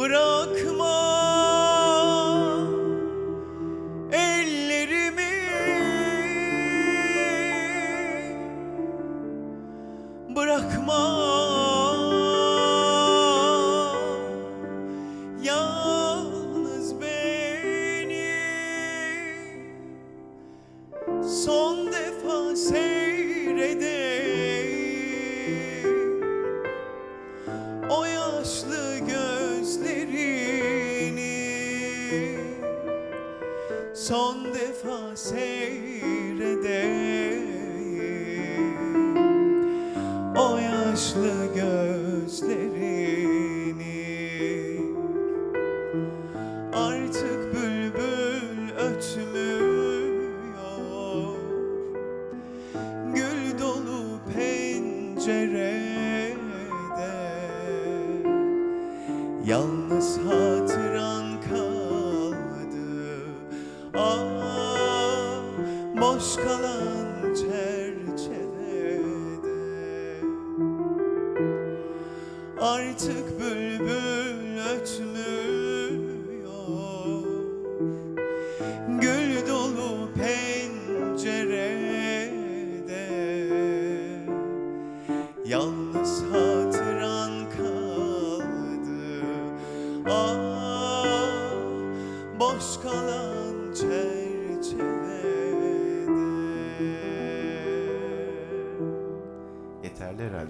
Bırakma. Ellerimi Bırakma. Yalnız beni Son defa seyredeyim o yaşlı gözlerini son defa seyredeyim o yaşlı gözlerini artık bülbül ötmüyor Gül dolu pencerede Yalnız hatıran Ah boş çerçevede. Artık bülbül ötmüyor. Gül dolu pencerede. Yalnız hatıran kaldı. Ah boş kalan de